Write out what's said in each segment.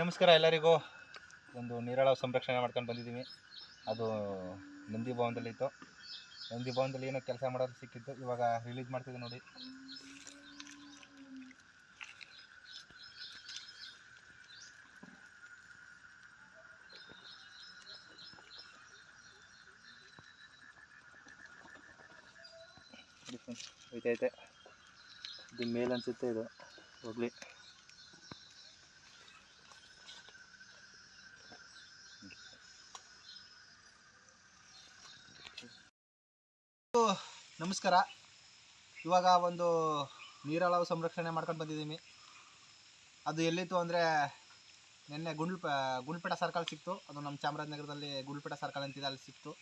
ನಮಸ್ಕಾರ ಎಲ್ಲರಿಗೂ. ಒಂದು ನೀರಾಳ ಸಂರಕ್ಷಣೆ ಮಾಡ್ಕೊಂಡು ಬಂದಿದ್ದೀವಿ. ಅದು ನಂದಿ ಭವನದಲ್ಲಿ ಇತ್ತು. ನಂದಿ ಭವನದಲ್ಲಿ ಏನೋ ಕೆಲಸ ಮಾಡೋದು ಸಿಕ್ಕಿತ್ತು. ಇವಾಗ ರಿಲೀಸ್ ಮಾಡ್ತಿದ್ದೆ ನೋಡಿ. ಐತೆ ಇದು ಮೇಲ್ ಅನ್ಸುತ್ತೆ ಇದು. ಹೋಗ್ಲಿ. ನಮಸ್ಕಾರ. ಇವಾಗ ಒಂದು ನೀರಳವು ಸಂರಕ್ಷಣೆ ಮಾಡ್ಕೊಂಡು ಬಂದಿದ್ದೀನಿ. ಅದು ಎಲ್ಲಿತ್ತು ಅಂದರೆ ನಿನ್ನೆ ಗುಂಡ್ ಗುಂಡ್ಪೇಟ ಸರ್ಕಲ್ ಸಿಕ್ತು. ಅದು ನಮ್ಮ ಚಾಮರಾಜನಗರದಲ್ಲಿ ಗುಂಡ್ಪೇಟ ಸರ್ಕಲ್ ಅಂತಿದೆ ಅಲ್ಲಿ ಸಿಕ್ತು.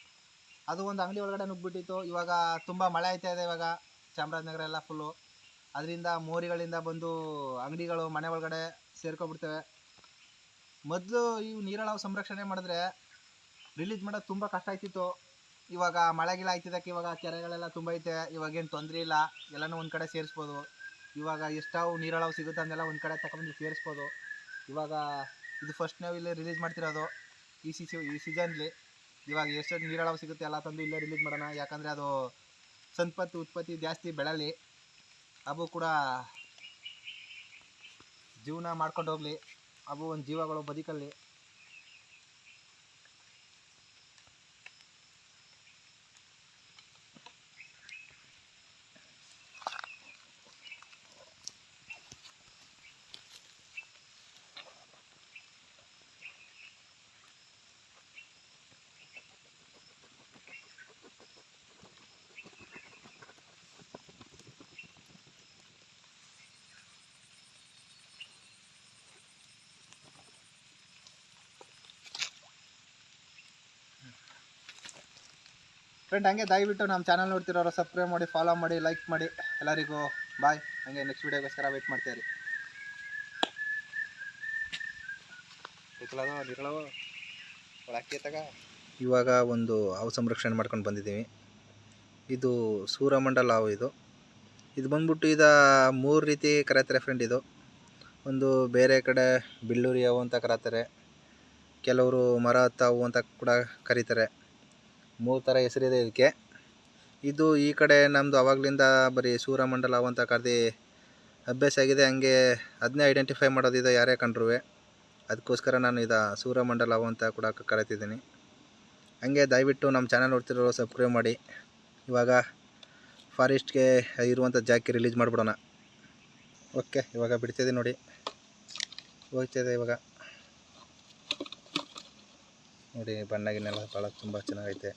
ಅದು ಒಂದು ಅಂಗಡಿ ಒಳಗಡೆ ನುಗ್ಗಿಬಿಟ್ಟಿತ್ತು. ಇವಾಗ ತುಂಬ ಮಳೆ ಆಯ್ತಾ ಇದೆ ಇವಾಗ. ಚಾಮರಾಜನಗರ ಎಲ್ಲ ಫುಲ್ಲು ಅದರಿಂದ ಮೋರಿಗಳಿಂದ ಬಂದು ಅಂಗಡಿಗಳು ಮನೆ ಒಳಗಡೆ ಸೇರ್ಕೊಬಿಡ್ತವೆ ಮೊದಲು ಇವು ನೀರಾಳವು ಸಂರಕ್ಷಣೆ ಮಾಡಿದ್ರೆ ರಿಲೀಸ್ ಮಾಡೋದು ತುಂಬ ಕಷ್ಟ ಆಯ್ತಿತ್ತು ಇವಾಗ ಮಳೆ ಗಿಳ ಆಯ್ತಿದ್ದಕ್ಕೆ ಇವಾಗ ಕೆರೆಗಳೆಲ್ಲ ತುಂಬೈತೆ ಇವಾಗ ಏನು ತೊಂದರೆ ಇಲ್ಲ, ಎಲ್ಲನೂ ಒಂದು ಕಡೆ ಸೇರಿಸ್ಬೋದು. ಇವಾಗ ಎಷ್ಟಾವು ನೀರಳವು ಸಿಗುತ್ತೆ ಅಂದೆಲ್ಲ ಒಂದು ಕಡೆ ತಗೊಂಡು ಸೇರಿಸ್ಬೋದು. ಇವಾಗ ಇದು ಫಸ್ಟ್ ನಾವು ಇಲ್ಲೇ ರಿಲೀಸ್ ಮಾಡ್ತಿರೋದು, ಈ ಸಿ ಈ ಸೀಸನ್ಲಿ ಇವಾಗ ಎಷ್ಟು ನೀರಳವು ಸಿಗುತ್ತೆ ಎಲ್ಲ ತಂದು ಇಲ್ಲೇ ರಿಲೀಸ್ ಮಾಡೋಣ, ಯಾಕಂದರೆ ಅದು ಸಂಪತ್ತು, ಉತ್ಪತ್ತಿ ಜಾಸ್ತಿ ಬೆಳಲಿ. ಅವು ಕೂಡ ಜೀವನ ಮಾಡ್ಕೊಂಡು ಹೋಗಲಿ. ಅವು ಒಂದು ಜೀವಗಳು ಬದುಕಲ್ಲಿ. ಫ್ರೆಂಡ್ ಹಂಗೆ ದಯವಿಟ್ಟು ನಮ್ಮ ಚಾನಲ್ ನೋಡ್ತಿರೋರು ಸಬ್ಸ್ಕ್ರೈಬ್ ಮಾಡಿ ಫಾಲೋ ಮಾಡಿ ಲೈಕ್ ಮಾಡಿ. ಎಲ್ಲರಿಗೂ ಬಾಯ್ ಹಂಗೆ ನೆಕ್ಸ್ಟ್ ವೀಡಿಯೋಗೋಸ್ಕರ ವೆಯ್ಟ್ ತಗ ಇವಾಗ ಒಂದು ಹಾವು ಸಂರಕ್ಷಣೆ ಮಾಡ್ಕೊಂಡು ಬಂದಿದ್ದೀವಿ. ಇದು ಸೂರಮಂಡಲ ಹಾವು ಇದು. ಇದು ಬಂದ್ಬಿಟ್ಟು ಇದ ಮೂರು ರೀತಿ ಕರೀತಾರೆ ಫ್ರೆಂಡ್ ಇದು. ಒಂದು ಬೇರೆ ಕಡೆ ಬಿಳ್ಳೂರಿ ಹಾವು ಅಂತ ಕರೀತಾರೆ. ಕೆಲವರು ಮರ ಹತ್ತ ಹಾವು ಅಂತ ಕೂಡ ಕರೀತಾರೆ. ಮೂರು ಥರ ಹೆಸರಿದೆ ಇದಕ್ಕೆ. ಇದು ಈ ಕಡೆ ನಮ್ಮದು ಅವಾಗಲಿಂದ ಬರೀ ಸೂರಮಂಡಲ ಹಾವು ಅಂತ ಕರೆದು ಅಭ್ಯಾಸ ಆಗಿದೆ. ಹಂಗೆ ಅದನ್ನೇ ಐಡೆಂಟಿಫೈ ಮಾಡೋದಿದೆ ಯಾರೇ ಕಂಡ್ರೂ ಅದಕ್ಕೋಸ್ಕರ ನಾನು ಇದು ಸೂರಮಂಡಲ ಹಾವು ಅಂತ ಕೂಡ ಕರಿತಿದ್ದೀನಿ. ಹಂಗೆ ದಯವಿಟ್ಟು ನಮ್ಮ ಚಾನಲ್ ನೋಡ್ತಿರೋ ಸಬ್ಸ್ಕ್ರೈಬ್ ಮಾಡಿ. ಇವಾಗ ಫಾರೆಸ್ಟ್ಗೆ ಇರುವಂಥ ಜಾಕಿ ರಿಲೀಸ್ ಮಾಡಿಬಿಡೋಣ. ಓಕೆ ಇವಾಗ ಬಿಡ್ತಿದೆ ನೋಡಿ. ಹೋಗ್ತಿದೆ ಇವಾಗ. ನೋಡಿ ಬಣ್ಣಗಿನೆಲ್ಲ ಭಾಳ ತುಂಬ ಚೆನ್ನಾಗೈತೆ.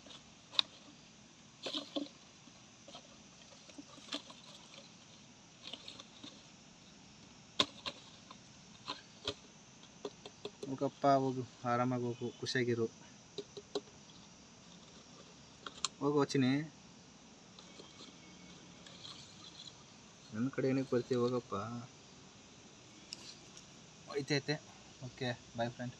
ಹೋಗಪ್ಪ, ಹೋಗು, ಆರಾಮಾಗಿ ಹೋಗು, ಖುಷಿಯಾಗಿರು. ಹೋಗು, ವಚಿನಿ. ನನ್ನ ಕಡೆ ಏನಕ್ಕೆ ಬರ್ತೀವಿ ಹೋಗಪ್ಪ. ಐತೆ ಐತೆ ಓಕೆ ಬಾಯ್ ಫ್ರೆಂಡ್